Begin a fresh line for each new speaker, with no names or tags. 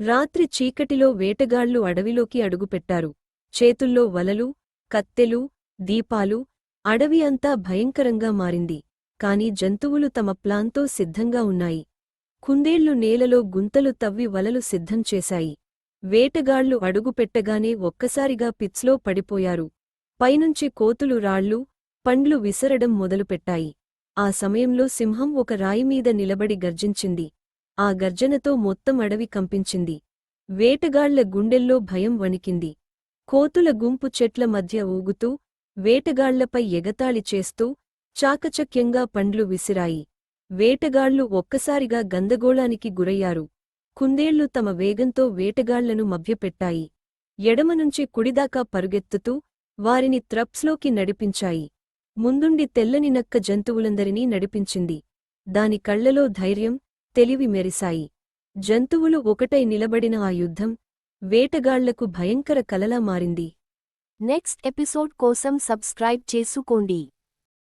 రాత్రి చీకటిలో వేటగాళ్ళు అడవిలోకి అడుగుపెట్టారు. చేతుల్లో వలలు కత్తెలు దీపాలు అడవి అంతా భయంకరంగా మారింది. కాని జంతువులు తమ ప్లాన్తో సిద్ధంగా ఉన్నాయి. కుందేళ్ళు నేలలో గుంతలు తవ్వి వలలు సిద్ధం చేశాయి. వేటగాళ్ళు అడుగుపెట్టగానే ఒక్కసారిగా పిచ్లో పడిపోయారు. పైనుంచి కోతులు రాళ్ళు పండ్లు విసరడం మొదలుపెట్టాయి. ఆ సమయంలో సింహం ఒక రాయిమీద నిలబడి గర్జించింది. ఆ గర్జనతో మొత్తం అడవి కంపించింది. వేటగాళ్ళ గుండెల్లో భయం వణికింది. కోతుల గుంపు చెట్ల మధ్య ఊగుతూ వేటగాళ్ళపై ఎగతాళి చేస్తూ చాకచక్యంగా పండ్లు విసిరాయి. వేటగాళ్ళు ఒక్కసారిగా గందగోళానికి గురయ్యారు. కుందేళ్ళు తమ వేగంతో వేటగాళ్ళను మభ్యపెట్టాయి. ఎడమనుంచి కుడిదాకా పరుగెత్తుతూ వారిని త్రప్స్లోకి నడిపించాయి. ముందుండి తెల్లని నక్క జంతువులందరినీ నడిపించింది. దాని కళ్ళలో ధైర్యం తెలివి మెరిశాయి. జంతువులు ఒకటై నిలబడిన ఆ యుద్ధం వేటగాళ్ళకు భయంకర కలలా మారింది.
నెక్స్ట్ ఎపిసోడ్ కోసం సబ్స్క్రైబ్ చేసుకోండి.